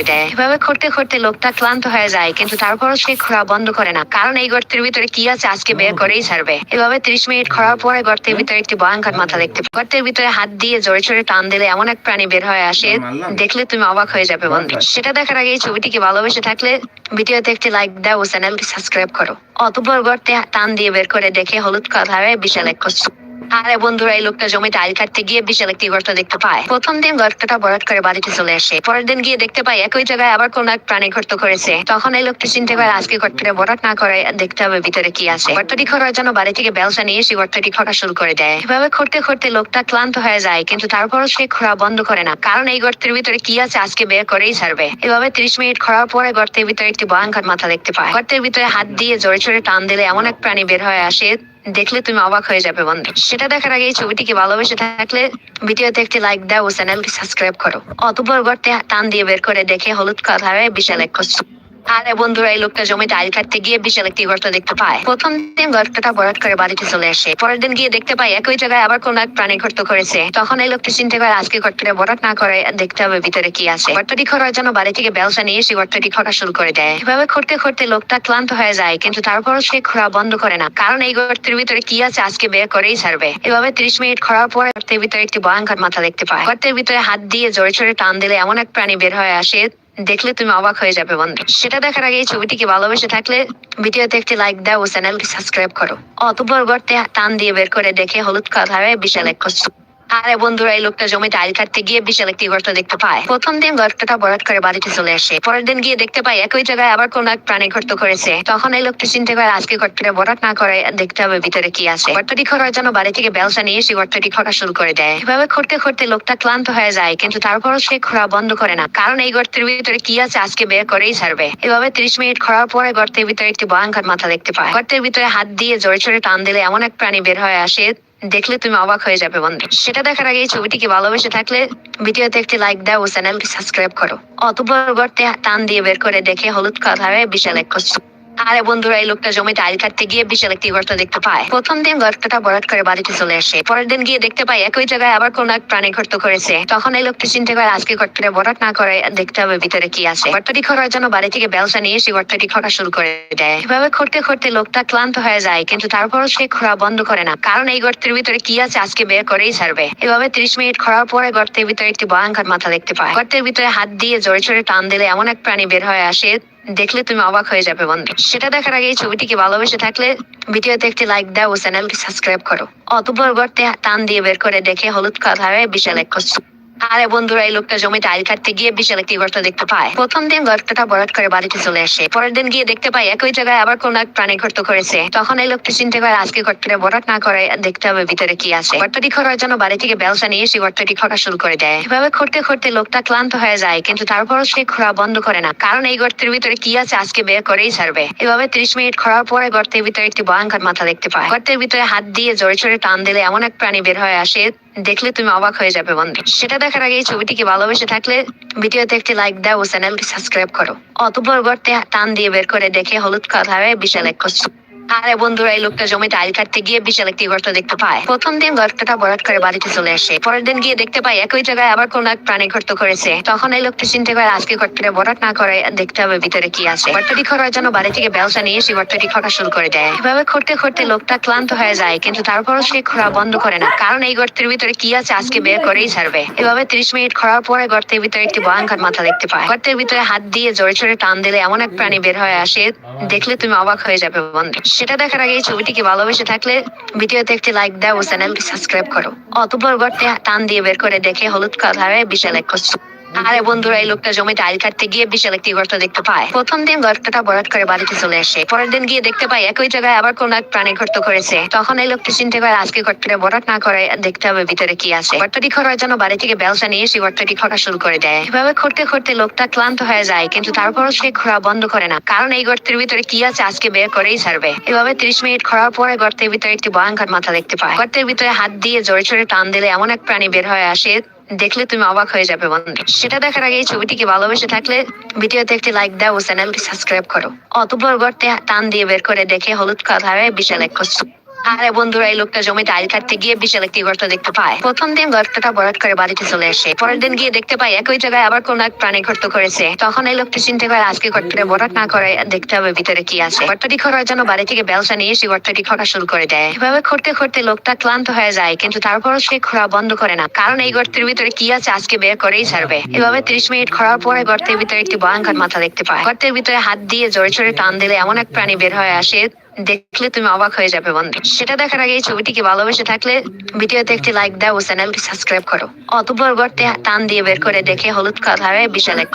করে দেয়। এভাবে করতে করতে লোকটা ক্লান্ত হয়ে যায় কিন্তু তারপরও সে খোঁড়া বন্ধ করে না। কারণ এই গর্তের ভিতরে কি আছে আজকে বের করেই ছাড়বে। এভাবে ত্রিশ মিনিট খোঁড়ার পরে গর্তের ভিতরে একটি ভয়ঙ্কর মাথা দেখতে গর্তের ভিতরে হাত দিয়ে জোরে জোরে টান দিলে এমন এক প্রাণী বের হয়ে আসে দেখলে তুমি অবাক হয়ে যাবে বন্ধু। সেটা দেখার আগে এই ছবিটিকে ভালোবেসে থাকলে ভিডিওতে একটি লাইক দাও ও চ্যানেলটি সাবস্ক্রাইব করো। অতপর গর্তে টান দিয়ে বের করে দেখে হলুদ কালারে বিশাল এক কচ্ছপ। আরে বন্ধুরা, এই লোকটা জমিতে আইল কাটতে গিয়ে বিশাল একটি গর্ত দেখতে পায়। প্রথম দিন গর্তটা বরাদ করে বাড়িতে চলে আসে। পরের দিন গিয়ে দেখতে পায় একই জায়গায় আবার কোন এক প্রাণী গর্ত করেছে তখন এই লোকটা চিন্তা করে আজকে গর্তটা বরাদ না করে দেখতে হবে ভিতরে কি আছে। গর্তটি খোঁড়ার জন্য বাড়ি থেকে ব্যবসা নিয়ে এসে গর্তটি খোঁড়া শুরু করে দেয়। এভাবে করতে করতে লোকটা ক্লান্ত হয়ে যায়, কিন্তু তারপরও সে খোঁড়া বন্ধ করে না। কারণ এই গর্তের ভিতরে কি আছে আজকে বের করেই ছাড়বে। এভাবে ত্রিশ মিনিট খোঁড়ার পরে গর্তের ভিতরে একটি ভয়ঙ্কর মাথা দেখতে পায়। গর্তের ভিতরে হাত দিয়ে জোরে জোরে টান দিলে এমন এক প্রাণী বের হয়ে আসে দেখলে তুমি অবাক হয়ে যাবে বন্ধু সেটা দেখার আগে এই ছবিটিকে ভালোবেসে থাকলে ভিডিওতে একটি লাইক দাও ও সাবস্ক্রাইব করো অতপর গর্তে টান দিয়ে বের করে দেখে হলুদ কালারে বিশাল এক। আরে বন্ধুরা, এই লোকটা কাটতে গিয়ে বিশাল একটি গর্ত দেখতে পায়। প্রথম দিন গর্তটা বরাদ করে বাড়িতে চলে আসে। পরের দিন গিয়ে দেখতে পায় একই জায়গায় আবার কোন এক প্রাণী গর্ত করেছে। তখন এই লোকটি চিন্তা করে আজকে গর্তটা বরাদ না করে দেখতে হবে ভিতরে কি আছে। গর্তটি খোঁড়ার জন্য বাড়ি থেকে ব্যবসা নিয়ে এসে গর্তটি খোঁড়া শুরু করে দেয়। এভাবে করতে করতে লোকটা ক্লান্ত হয়ে যায়, কিন্তু তারপরও সে খোঁড়া বন্ধ করে না। কারণ এই গর্তের ভিতরে কি আছে আজকে বের করেই ছাড়বে। এভাবে ত্রিশ মিনিট খোঁড়ার পরে গর্তের ভিতরে একটি ভয়ঙ্কর মাথা দেখতে পায়। গর্তের ভিতরে হাত দিয়ে জোরে জোরে টান দিলে এমন এক প্রাণী বের হয়ে আসে দেখলে তুমি অবাক হয়ে যাবে বন্ধু সেটা দেখার আগে এই ছবিটিকে ভালোবেসে থাকলে ভিডিওতে একটি লাইক দাও ও চ্যানেলটি সাবস্ক্রাইব করো অতপর গর্তে টান দিয়ে বের করে দেখে হলুদ কালারে বিশাল এক। আরে বন্ধুরা, এই লোকটা জমিতে আইল কাটতে গিয়ে বিশাল একটি গর্ত দেখতে পায়। প্রথম দিন গর্তটা বরাদ করে বাড়িতে চলে আসে। পরের দিন গিয়ে দেখতে পায় একই জায়গায় আবার কোন এক প্রাণী গর্ত করেছে তখন এই লোকটা চিন্তা করে আজকে গর্তটা বরাদ না করে, দেখতে হবে ভিতরে কি আছে। গর্তটি খোঁড়ার জন্য বাড়ি থেকে ব্যবসা নিয়ে এসে গর্তটি খোঁড়া শুরু করে দেয়। এভাবে করতে করতে লোকটা ক্লান্ত হয়ে যায়, কিন্তু তারপরও সে খোঁড়া বন্ধ করে না। কারণ এই গর্তের ভিতরে কি আছে আজকে বের করেই ছাড়বে। এভাবে ত্রিশ মিনিট খোঁড়ার পরে গর্তের ভিতরে একটি ভয়ঙ্কর মাথা দেখতে পায়। গর্তের ভিতরে হাত দিয়ে জোরে জোরে টান দিলে এমন এক প্রাণী বের হয়ে আসে দেখলে তুমি অবাক হয়ে যাবে বন্ধু সেটা দেখার আগে এই ছবিটিকে ভালোবেসে থাকলে ভিডিওতে একটি লাইক দাও ও চ্যানেলটি সাবস্ক্রাইব করো অতপর গর্তে টান দিয়ে বের করে দেখে হলুদ কালারে বিশাল এক কচ্ছপ। আরে বন্ধুরা, এই লোকটা জমিতে আইল কাটতে গিয়ে বিশাল একটি গর্ত দেখতে পায়। প্রথম দিন গর্তটা বরাদ করে বাড়িতে চলে আসে। পরের দিন গিয়ে দেখতে পায় একই জায়গায় আবার কোন এক প্রাণী গর্ত করেছে। তখন এই লোকটা চিন্তা করে আজকে গর্তটা বরাদ না করে, দেখতে হবে ভিতরে কি আছে। গর্তটি খোঁড়ার জন্য বাড়ি থেকে ব্যবসা নিয়ে এসে গর্তটি খোঁড়া শুরু করে দেয়। এভাবে করতে করতে লোকটা ক্লান্ত হয়ে যায়, কিন্তু তারপরও সে খোঁড়া বন্ধ করে না। কারণ এই গর্তের ভিতরে কি আছে আজকে বের করেই ছাড়বে। এভাবে ত্রিশ মিনিট খোঁড়ার পরে গর্তের ভিতরে একটি ভয়ঙ্কর মাথা দেখতে পায়। গর্তের ভিতরে হাত দিয়ে জোরে জোরে টান দিলে এমন এক প্রাণী বের হয়ে আসে দেখলে তুমি অবাক হয়ে যাবে বন্ধু সেটা দেখার আগে ছবিটিকে ভালোবেসে থাকলে ভিডিওতে একটি লাইক দাও ও চ্যানেলকে সাবস্ক্রাইব করো অতপর গর্তে টান দিয়ে বের করে দেখে হলুদ কালারে বিশাল এক। আরে বন্ধুরা, এই লোকটা জমিতে আইল কাটতে গিয়ে বিশাল একটি গর্ত দেখতে পায়। প্রথম দিন গর্তটা বরাদ করে বাড়িতে চলে আসে। পরের দিন গিয়ে দেখতে পায় একই জায়গায় আবার কোন এক প্রাণী গর্ত করেছে। তখন এই লোকটা চিন্তা করে আজকে গর্তটা বরাদ না করে, দেখতে হবে ভিতরে কি আছে। গর্তটি খোঁড়ার জন্য বাড়ি থেকে ব্যবসা নিয়ে এসে গর্তটি খোঁড়া শুরু করে দেয়। এভাবে করতে করতে লোকটা ক্লান্ত হয়ে যায়, কিন্তু তারপরও সে খোঁড়া বন্ধ করে না। কারণ এই গর্তের ভিতরে কি আছে আজকে বের করেই ছাড়বে। এভাবে ত্রিশ মিনিট খোঁড়ার পরে গর্তের ভিতরে একটি ভয়ঙ্কর মাথা দেখতে পায়। গর্তের ভিতরে হাত দিয়ে জোরে জোরে টান দিলে এমন এক প্রাণী বের হয়ে আসে দেখলে তুমি অবাক হয়ে যাবে বন্ধু সেটা দেখার আগে এই ছবিটিকে ভালোবেসে থাকলে ভিডিওতে একটি লাইক দাও ও চ্যানেলটি সাবস্ক্রাইব করো অতপর গর্তে টান দিয়ে বের করে দেখে হলুদ কালারে বিশাল এক কচ্ছপ। আরে বন্ধুরা, এই লোকটা জমিতে আইল কাটতে গিয়ে বিশাল একটি গর্ত দেখতে পায়। প্রথম দিন গর্তটা বরাদ করে বাড়িতে চলে আসে। পরের দিন গিয়ে দেখতে পায় একই জায়গায় আবার কোন এক প্রাণী গর্ত করেছে। তখন এই লোকটা চিন্তা করে আজকে গর্তটা বরাদ না করে, দেখতে হবে ভিতরে কি আছে। গর্তটি খোঁড়ার জন্য বাড়ি থেকে ব্যবসা নিয়ে এসে গর্তটি খোঁড়া শুরু করে দেয়। এভাবে করতে করতে লোকটা ক্লান্ত হয়ে যায়, কিন্তু তারপরও সে খোঁড়া বন্ধ করে না। কারণ এই গর্তের ভিতরে কি আছে আজকে বের করেই ছাড়বে। এভাবে ত্রিশ মিনিট খোঁড়ার পরে গর্তের ভিতরে একটি ভয়ঙ্কর মাথা দেখতে পায়। গর্তের ভিতরে হাত দিয়ে জোরে জোরে টান দিলে এমন এক প্রাণী বের হয়ে আসে, দেখলে তুমি অবাক হয়ে যাবে বন্ধু। সেটা দেখার আগে এই ছবিটিকে ভালোবেসে থাকলে ভিডিওতে একটি লাইক দাও ও চ্যানেলটি সাবস্ক্রাইব করো অতপর গর্তে টান দিয়ে বের করে দেখে হলুদ কালারে বিশাল এক। আরে বন্ধুরা, এই লোকটা জমিতে আইল কাটতে গিয়ে বিশাল একটি গর্ত দেখতে পায়। প্রথম দিন গর্তটা বরাদ করে বাড়িতে চলে আসে। পরের দিন গিয়ে দেখতে পায় একই জায়গায় আবার কোন এক প্রাণী গর্ত করেছে। তখন এই লোকটা চিন্তা করে আজকে গর্তটা বরাদ না করে, দেখতে হবে ভিতরে কি আছে। গর্তটি জন্য বাড়ি থেকে ব্যবসা নিয়ে এসে গর্তটি খোঁড়া শুরু করে দেয়। এভাবে করতে করতে লোকটা ক্লান্ত হয়ে যায়, কিন্তু তারপরও সে খোঁড়া বন্ধ করে না। কারণ এই গর্তের ভিতরে কি আছে আজকে বের করেই ছাড়বে। এভাবে ত্রিশ মিনিট খোঁড়ার পরে গর্তের ভিতরে একটি ভয়ঙ্কর মাথা দেখতে পায়। গর্তের ভিতরে হাত দিয়ে জোরে জোরে টান দিলে এমন এক প্রাণী বের হয়ে আসে দেখলে তুমি অবাক হয়ে যাবে, বন্ধু সেটা দেখার আগে এই ছবিটিকে ভালোবেসে থাকলে ভিডিওতে একটি লাইক দাও ও চ্যানেলটি সাবস্ক্রাইব করো অতপর গর্তে টান দিয়ে বের করে দেখে হলুদ কালারে বিশাল এক। আরে বন্ধুরা, এই লোকটা জমিতে আইল কাটতে গিয়ে একটি গর্ত দেখতে পায়। প্রথম দিন গর্তটা বরাদ করে বাড়িতে চলে আসে। পরের দিন গিয়ে দেখতে পায় একই জায়গায় আবার কোন এক প্রাণী গর্ত করেছে। তখন এই লোকটা চিনতে পারে আজকে গর্তটা বরাদ না করে, দেখতে হবে ভিতরে কি আছে। গর্তটি খোঁড়ার জন্য বাড়ি থেকে ব্যবসা নিয়ে এসে গর্তটি খোঁড়া শুরু করে দেয়। এভাবে করতে করতে লোকটা ক্লান্ত হয়ে যায়, কিন্তু তারপরও সে খোঁড়া বন্ধ করে না। কারণ এই গর্তের ভিতরে কি আছে আজকে বের করেই ছাড়বে। এভাবে ত্রিশ মিনিট খোঁড়ার পরে গর্তের ভিতরে একটি ভয়ঙ্কর মাথা দেখতে পায়। গর্তের ভিতরে হাত দিয়ে জোরে জোরে টান দিলে এমন এক প্রাণী বের হয়ে আসে দেখলে তুমি অবাক হয়ে যাবে বন্ধু। সেটা দেখার আগে এই ছবিটিকে ভালোবেসে থাকলে ভিডিওতে একটি লাইক দাও ও চ্যানেলটি সাবস্ক্রাইব করো। অতপর গর্তে টান দিয়ে বের করে দেখে হলুদ কালারে বিশাল এক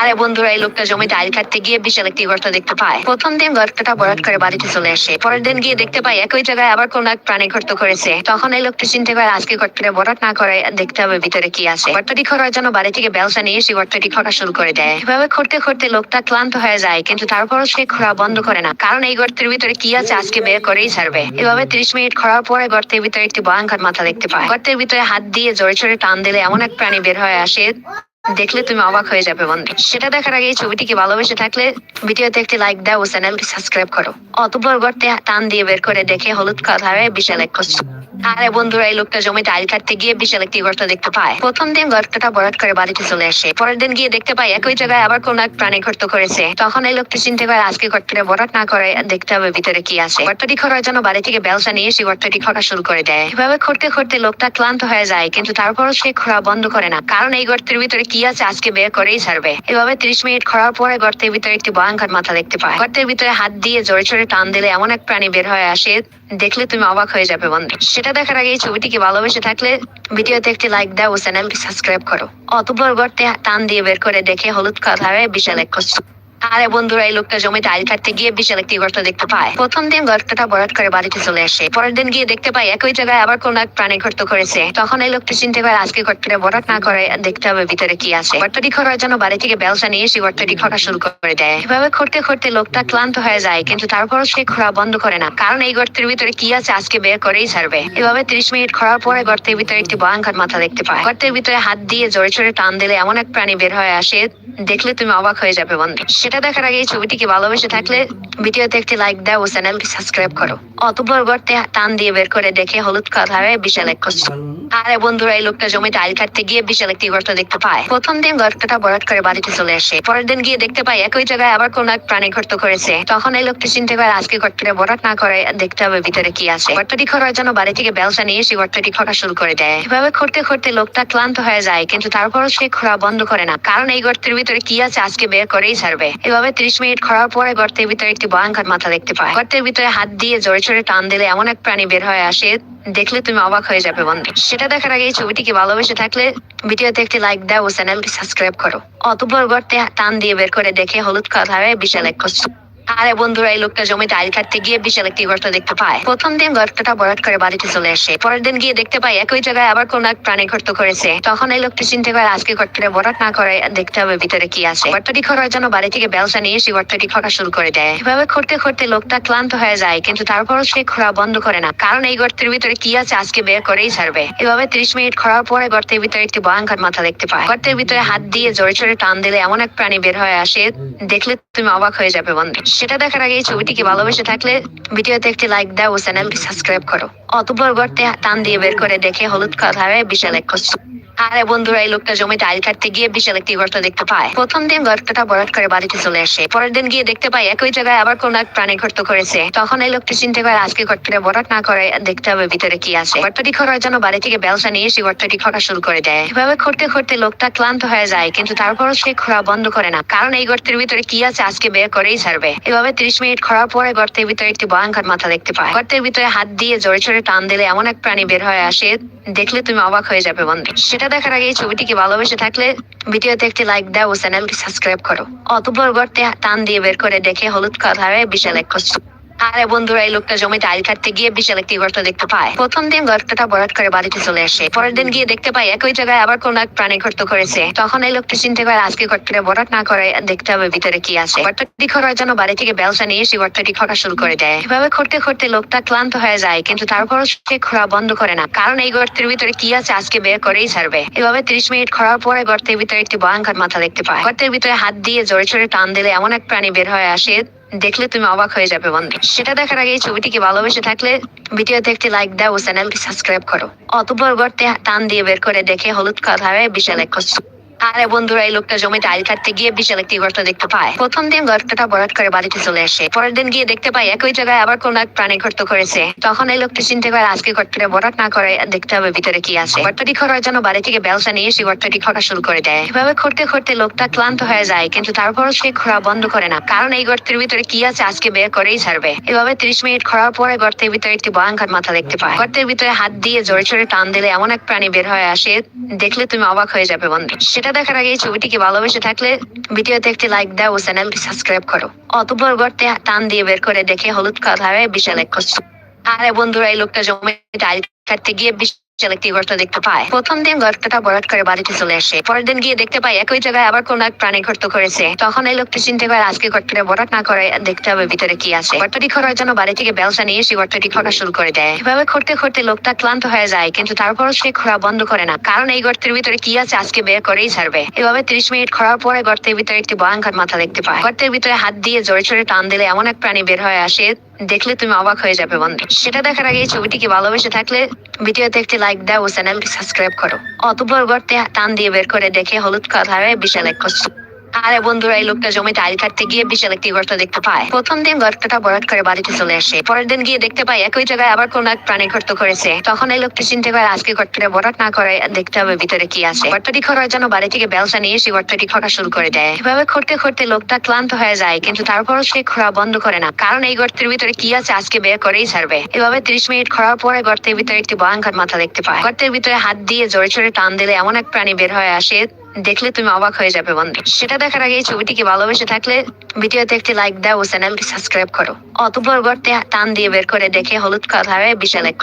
আরে বন্ধুরা, এই লোকটা জমিতে আইল কাটতে গিয়ে বিশাল একটি গর্ত দেখতে পায়। প্রথম দিন গর্তটা বরাদ করে বাড়িতে চলে আসে। পরের দিন গিয়ে দেখতে পায় একই জায়গায় আবার কোন এক প্রাণী গর্ত করেছে। তখন এই লোকটা চিনতে পারে আজকে গর্তটা বরাদ না করে দেখতে হবে ভিতরে কি আছে। গর্তটি খোঁড়ার জন্য বাড়ি থেকে ব্যবসা নিয়ে এসে গর্তটি খোঁড়া শুরু করে দেয়। এভাবে করতে করতে লোকটা ক্লান্ত হয়ে যায়, কিন্তু তারপরও সে খোঁড়া বন্ধ করে না। কারণ এই গর্তের ভিতরে কি আছে আজকে বের করেই ছাড়বে। এভাবে ত্রিশ মিনিট খরার পরে গর্তের ভিতরে একটি ভয়ঙ্কর মাথা দেখতে পায়। গর্তের ভিতরে হাত দিয়ে জোরে জোরে টান দিলে এমন এক প্রাণী বের হয়ে আসে দেখলে তুমি অবাক হয়ে যাবে, বন্ধু। সেটা দেখার আগে ছবিটিকে ভালোবেসে থাকলে ভিডিওতে একটি লাইক দাও চ্যানেলটি সাবস্ক্রাইব করো। অতপর গর্তে টান দিয়ে বের করে দেখে হলুদ কালারে বিশাল এক আরে বন্ধুরা, এই লোকটা জমিতে আইল কাটতে গিয়ে বিশাল একটি গর্ত দেখতে পায়। প্রথম দিন গর্তটা বরাদ করে বাড়িতে চলে আসে। পরের দিন গিয়ে দেখতে পায়, একই জায়গায় আবার কোন এক প্রাণী গর্ত করেছে। তখন এই লোকটা চিনতে পারে আজকে গর্তটা বরাদ না করে, দেখতে হবে ভিতরে কি আছে। গর্তটি খোঁড়ার জন্য বাড়ি থেকে ব্যবসা নিয়ে এসে গর্তটি খোঁড়া শুরু করে দেয়। এভাবে করতে করতে লোকটা ক্লান্ত হয়ে যায়, কিন্তু তারপরও সে খোঁড়া বন্ধ করে না। কারণ এই গর্তের ভিতরে কি আছে আজকে বের করেই ছাড়বে। এভাবে ত্রিশ মিনিট খরার পরে গর্তের ভিতরে একটি ভয়ঙ্কর মাথা দেখতে পায়। গর্তের ভিতরে হাত দিয়ে জোরে জোরে টান দিলে এমন এক প্রাণী বের হয়ে আসে, দেখলে তুমি অবাক হয়ে যাবে বন্ধু। সেটা দেখার আগে এই ছবিটিকে ভালোবেসে থাকলে ভিডিওতে একটি লাইক দাও ও চ্যানেলটি সাবস্ক্রাইব করো। অতপর গর্তে টান দিয়ে বের করে দেখে হলুদ কালারে বিশাল এক আরে বন্ধুরা, এই লোকটা জমিতে আইল কাটতে গিয়ে বিশাল একটি গর্ত দেখতে পায়। প্রথম দিন গর্তটা বরাদ করে বাড়িতে চলে আসে। পরের দিন গিয়ে দেখতে পায় একই জায়গায় আবার কোন এক প্রাণী গর্ত করেছে তখন এই লোকটা চিনতে পারে আজকে গর্তটা বরাদ না করে, দেখতে হবে ভিতরে কি আছে। গর্তটি খোঁড়ার জন্য বাড়ি থেকে ব্যবসা নিয়ে এসে গর্তটি খোঁড়া শুরু করে দেয়। এভাবে করতে করতে লোকটা ক্লান্ত হয়ে যায়, কিন্তু তারপরও সে খোঁড়া বন্ধ করে না। কারণ এই গর্তের ভিতরে কি আছে আজকে বের করেই ছাড়বে। এভাবে ত্রিশ মিনিট খোঁড়ার পরে গর্তের ভিতরে একটি ভয়ঙ্কর মাথা দেখতে পায়। গর্তের ভিতরে হাত দিয়ে জোরে জোরে টান দিলে এমন এক প্রাণী বের হয়ে আসে, দেখলে তুমি অবাক হয়ে যাবে বন্ধু। সেটা দেখার আগে ছবিটিকে ভালোবেসে থাকলে ভিডিওতে একটি লাইক দাও ও চ্যানেলটি সাবস্ক্রাইব করো। অতপর গর্তে টান দিয়ে বের করে দেখে হলুদ কালারে বিশাল এক আরে বন্ধুরা, এই লোকটা জমিতে আইল কাটতে গিয়ে বিশাল একটি গর্ত দেখতে পায়। প্রথম দিন গর্তটা বরাদ করে বাড়িতে চলে আসে। পরের দিন গিয়ে দেখতে পায় একই জায়গায় আবার কোন এক প্রাণী গর্ত করেছে। তখন এই লোকটা চিনতে পারে আজকে গর্তটা বরাদ না করে, দেখতে হবে ভিতরে কি আছে। গর্তটি খোঁড়ার জন্য বাড়ি থেকে ব্যবসা নিয়ে এসে গর্তটি খোঁড়া শুরু করে দেয়। এভাবে করতে করতে লোকটা ক্লান্ত হয়ে যায়, কিন্তু তারপরও সে খোঁড়া বন্ধ করে না। কারণ এই গর্তের ভিতরে কি আছে আজকে বের করেই ছাড়বে। এভাবে ত্রিশ মিনিট খরার পরে গর্তের ভিতরে একটি ভয়ঙ্কর মাথা দেখতে পায়। গর্তের ভিতরে হাত দিয়ে জোরে জোরে টান দিলে এমন এক প্রাণী বের হয়ে আসে, দেখলে তুমি অবাক হয়ে যাবে বন্ধু। সেটা দেখার আগে এই ছবিটিকে ভালোবেসে থাকলে ভিডিওতে একটি লাইক দাও ও চ্যানেলটি সাবস্ক্রাইব করো। অতপর গর্তে টান দিয়ে বের করে দেখে হলুদ কালারে বিশাল এক কষ্ট আরে বন্ধুরা, এই লোকটা জমিতে আইল কাটতে গিয়ে বিশাল একটি গর্ত দেখতে পায়। প্রথম দিন গর্তটা বরাদ করে বাড়িতে চলে আসে। পরের দিন গিয়ে দেখতে পায় একই জায়গায় আবার কোন এক প্রাণী গর্ত করেছে তখন এই লোকটা চিনতে পারে আজকে গর্তটা বরাদ না করে, দেখতে হবে ভিতরে কি আছে। গর্তটি খোঁড়ার জন্য বাড়ি থেকে ব্যবসা নিয়ে এসে গর্তটি খোঁড়া শুরু করে দেয়। এভাবে করতে করতে লোকটা ক্লান্ত হয়ে যায়, কিন্তু তারপরও সে খোঁড়া বন্ধ করে না। কারণ এই গর্তের ভিতরে কি আছে আজকে বের করেই ছাড়বে। এভাবে ত্রিশ মিনিট খোঁড়ার পরে গর্তের ভিতরে একটি ভয়ঙ্কর মাথা দেখতে পায়। গর্তের ভিতরে হাত দিয়ে জোরে জোরে টান দিলে এমন এক প্রাণী বের হয়ে আসে, দেখলে তুমি অবাক হয়ে যাবে বন্ধু। সেটা দেখার আগে ছবিটিকে ভালোবেসে থাকলে ভিডিওতে একটি লাইক দাও ও চ্যানেলটি সাবস্ক্রাইব করো। অতপর গর্তে টান দিয়ে বের করে দেখে হলুদ কালারে বিশাল এক আরে বন্ধুরা, এই লোকটা জমিতে আইল কাটতে গিয়ে বিশাল একটি গর্ত দেখতে পায়। প্রথম দিন গর্তটা বরাদ করে বাড়িতে চলে আসে। পরের দিন গিয়ে দেখতে পায় একই জায়গায় আবার কোন এক প্রাণী গর্ত করেছে। তখন এই লোকটা চিনতে পারে আজকে গর্তটা বরাদ না করে, দেখতে হবে ভিতরে কি আছে। গর্তটি খোঁড়ার জন্য বাড়ি থেকে ব্যবসা নিয়ে এসে গর্তটি খোঁড়া শুরু করে দেয়। এভাবে করতে করতে লোকটা ক্লান্ত হয়ে যায়, কিন্তু তারপরও সে খোঁড়া বন্ধ করে না। কারণ এই গর্তের ভিতরে কি আছে আজকে বের করেই ছাড়বে। এভাবে ত্রিশ মিনিট খোঁড়ার পরে গর্তের ভিতরে একটি ভয়ঙ্কর মাথা দেখতে পায়। গর্তের ভিতরে হাত দিয়ে জোরে জোরে টান দিলে এমন এক প্রাণী বের হয়ে আসে, দেখলে তুমি অবাক হয়ে যাবে বন্ধু। সেটা দেখার আগে এই ছবিটিকে ভালোবেসে থাকলে ভিডিওতে একটি লাইক দাও ও চ্যানেলটি সাবস্ক্রাইব করো। অতপর গর্তে টান দিয়ে বের করে দেখে হলুদ কালারে বিশাল এক কষ্ট আরে বন্ধুরা, এই লোকটা জমিতে আইল কাটতে গিয়ে বিশাল একটি গর্ত দেখতে পায়। প্রথম দিন গর্তটা বরাদ করে বাড়িতে চলে আসে। পরের দিন গিয়ে দেখতে পায় একই জায়গায় আবার কোন এক প্রাণী গর্ত করেছে। তখন এই লোকটা চিনতে পারে আজকে গর্তটা বরাদ না করে, দেখতে হবে ভিতরে কি আছে। গর্তটি খোঁড়ার জন্য বাড়ি থেকে ব্যবসা নিয়ে এসে গর্তটি খোঁড়া শুরু করে দেয়। এভাবে করতে করতে লোকটা ক্লান্ত হয়ে যায়, কিন্তু তারপরও সে খোঁড়া বন্ধ করে না। কারণ এই গর্তের ভিতরে কি আছে আজকে বের করেই ছাড়বে। এভাবে ত্রিশ মিনিট খোঁড়ার পরে গর্তের ভিতরে একটি ভয়ঙ্কর মাথা দেখতে পায়। গর্তের ভিতরে হাত দিয়ে জোরে জোরে টান দিলে এমন এক প্রাণী বের হয়ে আসে দেখলে তুমি অবাক হয়ে যাবে বন্ধু সেটা দেখার আগে এই ছবিটিকে ভালোবেসে থাকলে ভিডিওতে একটি লাইক দাও ও চ্যানেলটি সাবস্ক্রাইব করো অতপর গর্তে টান দিয়ে বের করে দেখে হলুদ কালারে বিশাল এক। আরে বন্ধুরা, এই লোকটা জমিতে আইল কাটতে গিয়ে বিশাল একটি দেখতে পায়। প্রথম দিন বরাট করে বাড়িতে চলে আসে। পরের দিন গিয়ে দেখতে পায় একই জায়গায় আবার কোন এক প্রাণী করেছে। তখন এই লোকটা চিন্তা করে আজকে বরাট না করে, দেখতে হবে ভিতরে কি আছে। খরার জন্য বাড়ি থেকে ব্যবসা নিয়ে গর্তটি খরা শুরু করে দেয়। এভাবে লোকটা ক্লান্ত হয়ে যায়, কিন্তু তারপরও সে খরা বন্ধ করে না। কারণ এই গর্তের ভিতরে কি আছে আজকে বের করেই ছাড়বে। এভাবে ত্রিশ মিনিট খরার পরে গর্তের ভিতরে একটি ভয়ঙ্কর মাথা দেখতে পায়। গর্তের ভিতরে হাত দিয়ে জোরে জোরে টান দিলে এমন এক প্রাণী বের হয়ে আসে, দেখলে তুমি অবাক হয়ে যাবে বন্ধু। সেটা দেখার আগে ছবিটিকে ভালোবেসে থাকলে ভিডিওতে একটি লাইক দাও, ও চ্যানেলটি সাবস্ক্রাইব করো অতপর গর্তে টান দিয়ে বের করে দেখে হলুদ কালারে বিশাল এক। আরে বন্ধুরা, এই লোকটা জমে কাটতে গিয়ে একটি গর্ত দেখতে পায়। প্রথম দিন গর্তটা বরাট করে বাড়িতে চলে আসে। পরের দিন গিয়ে দেখতে পায়, একই জায়গায় আবার কোন এক প্রাণী গর্ত করেছে তখন এই লোকটা চিন্তা করে আজকে গর্তটা বরাট না করে, দেখতে হবে ভিতরে কি আছে। গর্তটি খরার জন্য বাড়ি থেকে ব্যবসা নিয়ে এসে গর্তটি খরা শুরু করে দেয়। এভাবে করতে করতে লোকটা ক্লান্ত হয়ে যায়, কিন্তু তারপরও সে খরা বন্ধ করে না। কারণ এই গর্তের ভিতরে কি আছে আজকে বের করেই ছাড়বে। এভাবে ত্রিশ মিনিট খরার পরে গর্তের ভিতরে একটি ভয়ঙ্কর মাথা দেখতে পায়। গর্তের ভিতরে হাত দিয়ে জোরে জোরে টান দিলে এমন এক প্রাণী বের হয়ে আসে দেখলে তুমি অবাক হয়ে যাবে বন্ধু সেটা দেখার আগে ছবিটিকে ভালোবেসে থাকলে ভিডিওতে একটি লাইক দাও ও চ্যানেলটি সাবস্ক্রাইব করো অতপর গর্তে টান দিয়ে বের করে দেখে হলুদ কালারে বিশাল এক। আরে বন্ধুরা, এই লোকটা জমিতে আইল কাটতে গিয়ে বিশাল একটি গর্ত দেখতে পায়। প্রথম দিন গর্তটা বরাদ করে বাড়িতে চলে আসে। পরের দিন গিয়ে দেখতে পায় একই জায়গায় আবার কোন এক প্রাণী গর্ত করেছে। তখন এই লোকটা চিন্তা করে আজকে গর্তটা বরাট না করে দেখতে হবে ভিতরে কি আছে। গর্তটি খরার জন্য বাড়ি থেকে ব্যবসা নিয়ে এসে গর্তটি খরা শুরু করে দেয়। এভাবে করতে করতে লোকটা ক্লান্ত হয়ে যায়, কিন্তু তারপরও সে খরা বন্ধ করে না। কারণ এই গর্তের ভিতরে কি আছে আজকে বের করেই ছাড়বে। এভাবে ত্রিশ মিনিট খরার পরে গর্তের ভিতরে একটি ভয়ঙ্কর মাথা দেখতে পায়। গর্তের ভিতরে হাত দিয়ে জোরে জোরে টান দিলে এমন এক প্রাণী বের হয়ে আসে দেখলে তুমি অবাক হয়ে যাবে বন্ধু সেটা দেখার আগে এই ছবিটিকে ভালোবেসে থাকলে ভিডিওতে একটি লাইক দাও চ্যানেলটি সাবস্ক্রাইব করো অতপর গর্তে টান দিয়ে বের করে দেখে হলুদ কালারে বিশাল এক।